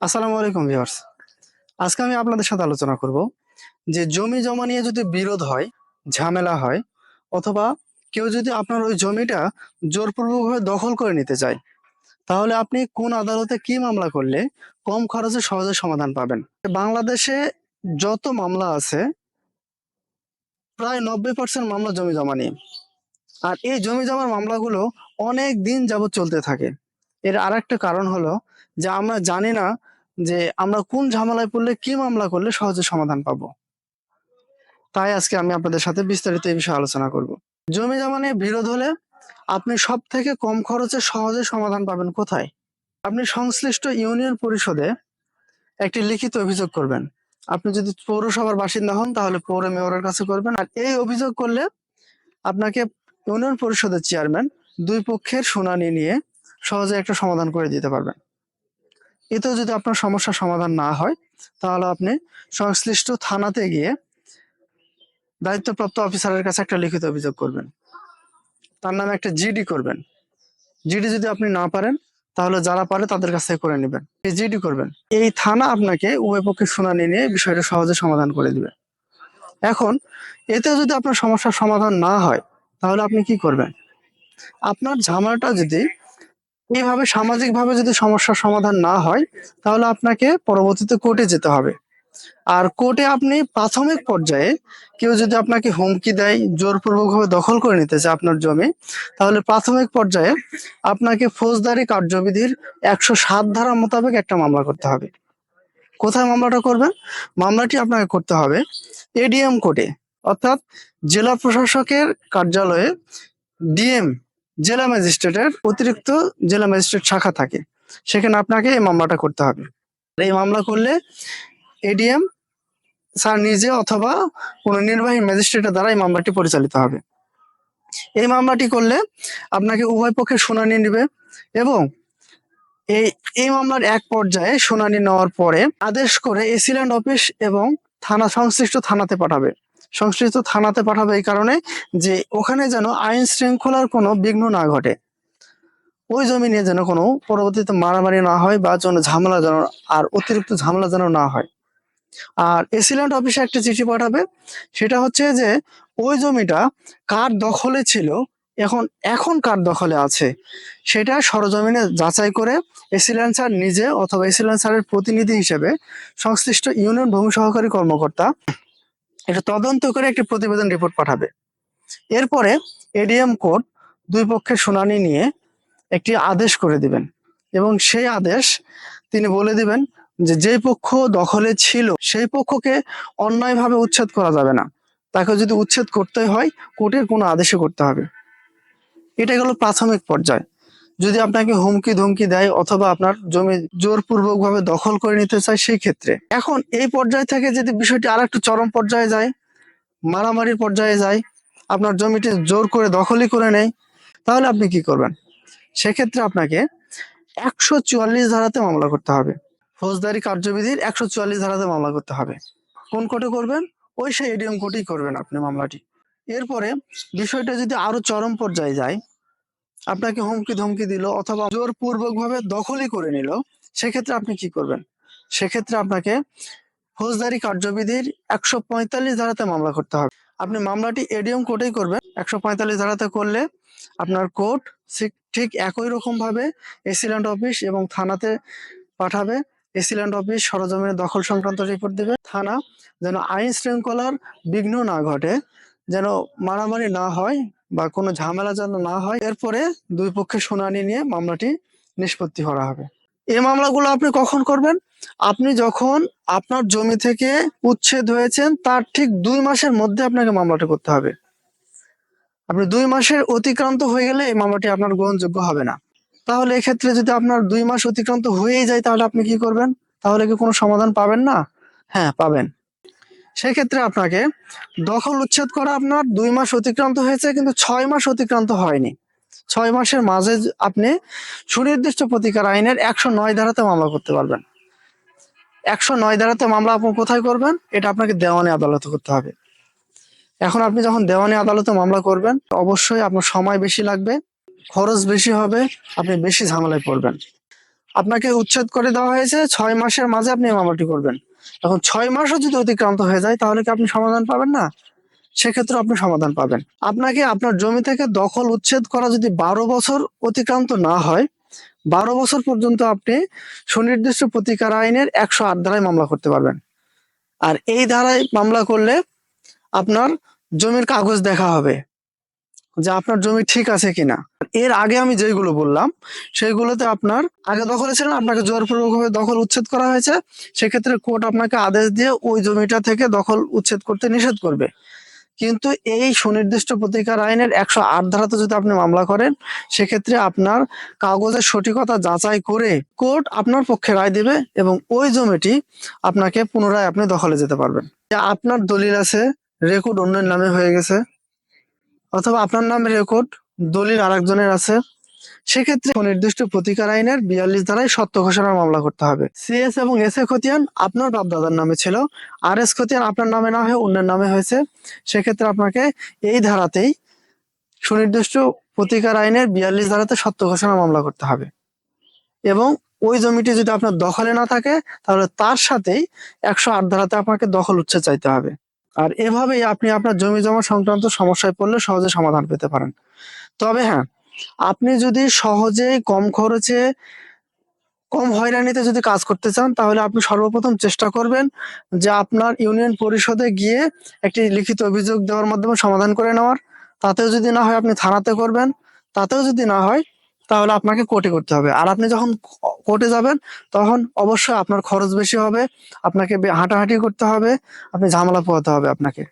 আসসালামু আলাইকুম ভিউয়ার্স। আজকে আমি আপনাদের সাথে আলোচনা করব যে জমি জমা নিয়ে যদি বিরোধ হয়, ঝামেলা হয়, অথবা কেউ যদি আপনার ওই জমিটা জোরপূর্বকভাবে দখল করে নিতে চায়, তাহলে আপনি কোন আদালতে কি মামলা করলে কম খরচে সহজে সমাধান পাবেন? বাংলাদেশে যত মামলা আছে, প্রায় নব্বই পার্সেন্ট মামলা জমি জমা নিয়ে। আর এই জমি জমার মামলাগুলো অনেক দিন যাবৎ চলতে থাকে। এর আর একটা কারণ হলো যে আমরা জানি না যে আমরা কোন ঝামেলায় পড়লে কি মামলা করলে সহজে সমাধান পাবো? তাই আজকে আমি আপনাদের সাথে বিস্তারিত এই বিষয়ে আলোচনা করব। জমি জমা নিয়ে বিরোধ হলে আপনি সব থেকে কম খরচে সহজে সমাধান পাবেন কোথায়? আপনি সংশ্লিষ্ট ইউনিয়ন পরিষদে একটি লিখিত অভিযোগ করবেন। আপনি যদি পৌরসভার বাসিন্দা হন তাহলে পৌর মেয়রের কাছে করবেন। আর এই অভিযোগ করলে আপনাকে ইউনিয়ন পরিষদের চেয়ারম্যান দুই পক্ষের শুনানি নিয়ে সহজে একটা সমাধান করে দিতে পারবেন। এতেও যদি আপনার সমস্যার সমাধান না হয়, তাহলে আপনি সংশ্লিষ্ট থানাতে গিয়ে দায়িত্বপ্রাপ্ত অফিসারের কাছে একটা লিখিত অভিযোগ করবেন। তার নামে একটা জিডি করবেন। জিডি যদি আপনি না পারেন, তাহলে যারা পারে তাদের কাছ করে নেবেন। এই জিডি করবেন। এই থানা আপনাকে উভয় পক্ষের শুনানি নিয়ে বিষয়টা সহজে সমাধান করে দিবে। এখন, এতেও যদি আপনার সমস্যার সমাধান না হয়, তাহলে আপনি কি করবেন? আপনার ঝামেলাটা যদি এইভাবে সামাজিকভাবে যদি সমস্যার সমাধান না হয়, তাহলে আপনাকে পরবর্তীতে কোর্টে যেতে হবে। আর কোর্টে আপনি প্রাথমিক পর্যায়ে কেউ যদি আপনাকে হুমকি দেয়, জোরপূর্বকভাবে দখল করে নিতে চায় আপনার জমি, তাহলে প্রাথমিক পর্যায়ে আপনাকে ফৌজদারি কার্যবিধির একশো সাত ধারা মোতাবেক একটা মামলা করতে হবে। কোথায় মামলাটা করবেন? মামলাটি আপনাকে করতে হবে এডিএম কোর্টে অর্থাৎ জেলা প্রশাসকের কার্যালয়ে ডিএম জেলা ম্যাজিস্ট্রেটের অতিরিক্ত জেলা ম্যাজিস্ট্রেট শাখা থাকে। সেখানে আপনাকে এই মামলাটা করতে হবে। এই মামলা করলে এডিএম, স্যার নিজে অথবা কোনো নির্বাহী ম্যাজিস্ট্রেটের দ্বারা এই মামলাটি পরিচালিত হবে। এই মামলাটি করলে আপনাকে উভয় পক্ষে শুনানি নেবে এবং এই এই মামলার এক পর্যায়ে শুনানি নেওয়ার পরে আদেশ করে এসিল্যান্ড অফিস এবং থানা সংশ্লিষ্ট থানাতে পাঠাবে। সংশ্লিষ্ট থানাতে পাঠাবে এই কারণে যে ওখানে যেন আইন শৃঙ্খলার কোনো বিঘ্ন না ঘটে। ওই জমি নিয়ে যেন কোনো পরবর্তীতে মারামারি না হয় বা যেন ঝামেলা যেন আর অতিরিক্ত ঝামেলা যেন না হয়। আর এসিল্যান্ড অফিসে একটা চিঠি পাঠাবে, সেটা হচ্ছে যে ওই জমিটা কার দখলে ছিল, এখন এখন কার দখলে আছে, সেটা সরজমিনে যাচাই করে এসিল্যান্ড স্যার নিজে অথবা এসিল্যান্ড স্যারের প্রতিনিধি হিসেবে সংশ্লিষ্ট ইউনিয়ন ভূমি সহকারী কর্মকর্তা এটা তদন্ত করে একটি প্রতিবেদন রিপোর্ট পাঠাবে। এরপরে এডিএম কোর্ট দুই পক্ষের শুনানি নিয়ে একটি আদেশ করে দিবেন এবং সেই আদেশ তিনি বলে দিবেন যে যে পক্ষ দখলে ছিল সেই পক্ষকে অন্যায়ভাবে উচ্ছেদ করা যাবে না। তাকে যদি উচ্ছেদ করতে হয়, কোর্টের কোনো আদেশে করতে হবে। এটা গেল প্রাথমিক পর্যায়। যদি আপনাকে হুমকি ধমকি দেয় অথবা আপনার জমি জোরপূর্বক ভাবে দখল করে নিতে চায়, সেই ক্ষেত্রে। এখন এই পর্যায় থেকে যদি বিষয়টি আর একটু চরম পর্যায়ে যায়, মারামারির পর্যায়ে যায়, আপনার জমিটি জোর করে দখলই করে নেয়, তাহলে আপনি কি করবেন? সেক্ষেত্রে আপনাকে একশো চুয়াল্লিশ ধারাতে মামলা করতে হবে। ফৌজদারি কার্যবিধির একশো চুয়াল্লিশ ধারাতে মামলা করতে হবে। কোন কোর্টে করবেন? ওই সেই এডিএম কোর্টেই করবেন আপনি মামলাটি। এরপরে বিষয়টা যদি আরও চরম পর্যায়ে যায় আপনাকে হুমকি ধমকি দিল অথবা জোরপূর্বক ভাবে দখলই করে নিল, সেক্ষেত্রে আপনি কি করবেন? সেক্ষেত্রে আপনাকে ফৌজদারি কার্যবিধির একশো পঁয়তাল্লিশ ধারাতে মামলা করতে হবে। আপনি মামলাটি এডিএম কোর্টেই করবেন। একশো পঁয়তাল্লিশ ধারাতে করলে আপনার কোর্ট ঠিক একই রকম ভাবে এসিল্যান্ড অফিস এবং থানাতে পাঠাবে। এসিল্যান্ড অফিস সরজমিনের দখল সংক্রান্ত রিপোর্ট দেবে। থানা যেন আইন শৃঙ্খলার বিঘ্ন না ঘটে, যেন মারামারি না হয় বা কোনো ঝামেলা যেন না হয়, এরপরে দুই পক্ষের শুনানি নিয়ে মামলাটি নিষ্পত্তি করা হবে। এই মামলাগুলো আপনি কখন করবেন? আপনি যখন আপনার জমি থেকে উচ্ছেদ হয়েছেন, তার ঠিক দুই মাসের মধ্যে আপনাকে মামলাটা করতে হবে। আপনি দুই মাসের অতিক্রান্ত হয়ে গেলে এই মামলাটি আপনার গ্রহণযোগ্য হবে না। তাহলে এক্ষেত্রে যদি আপনার দুই মাস অতিক্রান্ত হয়েই যায়, তাহলে আপনি কি করবেন? তাহলে কি কোনো সমাধান পাবেন না? হ্যাঁ পাবেন। সেক্ষেত্রে আপনাকে দখল উচ্ছেদ করা আপনার দুই মাস অতিক্রান্ত হয়েছে, কিন্তু ছয় মাস অতিক্রান্ত হয়নি। ছয় মাসের মাঝে আপনি সুনির্দিষ্ট প্রতিকার আইনের একশো নয় ধারাতে মামলা করতে পারবেন। একশো নয় ধারাতে মামলা আপনি কোথায় করবেন? এটা আপনাকে দেওয়ানি আদালতে করতে হবে। এখন আপনি যখন দেওয়ানি আদালতে মামলা করবেন, অবশ্যই আপনার সময় বেশি লাগবে, খরচ বেশি হবে, আপনি বেশি ঝামেলায় পড়বেন। আপনাকে উচ্ছেদ করে দেওয়া হয়েছে, ছয় মাসের মাঝে আপনি মামলাটি করবেন। এখন ছয় মাসও যদি অতিক্রান্ত হয়ে যায়, তাহলে কি আপনি সমাধান পাবেন না? সেক্ষেত্রে আপনি সমাধান পাবেন। আপনাকে আপনার জমি থেকে দখল উচ্ছেদ করা যদি বারো বছর অতিক্রান্ত না হয়, বারো বছর পর্যন্ত আপনি সুনির্দিষ্ট প্রতিকার আইনের একশো আট ধারায় মামলা করতে পারবেন। আর এই ধারায় মামলা করলে আপনার জমির কাগজ দেখা হবে। যে আপনার জমি ঠিক আছে কিনা। এর আগে আমি যেগুলো বললাম সেগুলোতে আপনার, আগে দখলে ছিলেন আপনাকে জোরপূর্বকভাবে দখল উচ্ছেদ করা হয়েছে। সেক্ষেত্রে কোর্ট আপনাকে আদেশ দিয়ে ওই জমিটা থেকে দখল উচ্ছেদ করতে নিষেধ করবে। কিন্তু এই সুনির্দিষ্ট প্রতিকার আইনের একশো আট ধারাতে যদি আপনি মামলা করেন, সেক্ষেত্রে আপনার কাগজের সঠিকতা যাচাই করে কোর্ট আপনার পক্ষে রায় দেবে এবং ওই জমিটি আপনাকে পুনরায় আপনি দখলে যেতে পারবেন। আপনার দলিল আছে, রেকর্ড অন্যের নামে হয়ে গেছে অথবা আপনার নামে রেকর্ড দলিল আরেকজনের আছে, সেক্ষেত্রে নির্দিষ্ট প্রতিকার আইনের বিয়াল্লিশ ধারায় সত্য ঘোষণার মামলা করতে হবে। সিএস এবং এস এ খতিয়ান আপনার বাপদাদার নামে ছিল। আর এস খতিয়ান আপনার নামে না হয়ে অন্যের নামে হয়েছে। সেক্ষেত্রে আপনাকে এই ধারাতেই সুনির্দিষ্ট প্রতিকার আইনের বিয়াল্লিশ ধারাতে সত্য ঘোষণার মামলা করতে হবে। এবং ওই জমিটি যদি আপনার দখলে না থাকে, তাহলে তার সাথেই একশো আট ধারাতে আপনাকে দখল উচ্ছে চাইতে হবে। আর এভাবেই আপনি আপনার জমি জমা সংক্রান্ত সমস্যায় পড়লে সহজে সমাধান পেতে পারেন। তবে হ্যাঁ আপনি যদি সহজেই কম খরচে, কম হয়রানিতে যদি কাজ করতে চান, তাহলে আপনি সর্বপ্রথম চেষ্টা করবেন যে আপনার ইউনিয়ন পরিষদে গিয়ে একটি লিখিত অভিযোগ দেওয়ার মাধ্যমে সমাধান করে নেওয়ার। তাতেও যদি না হয় আপনি থানাতে করবেন, তাতেও যদি না হয় তাহলে আপনাকে কোর্টে করতে হবে। আর আপনি যখন কোর্টে যাবেন, তখন অবশ্যই আপনার খরচ বেশি হবে, আপনাকে হাঁটাহাঁটি করতে হবে, আপনি ঝামেলা পোহাতে হবে আপনাকে।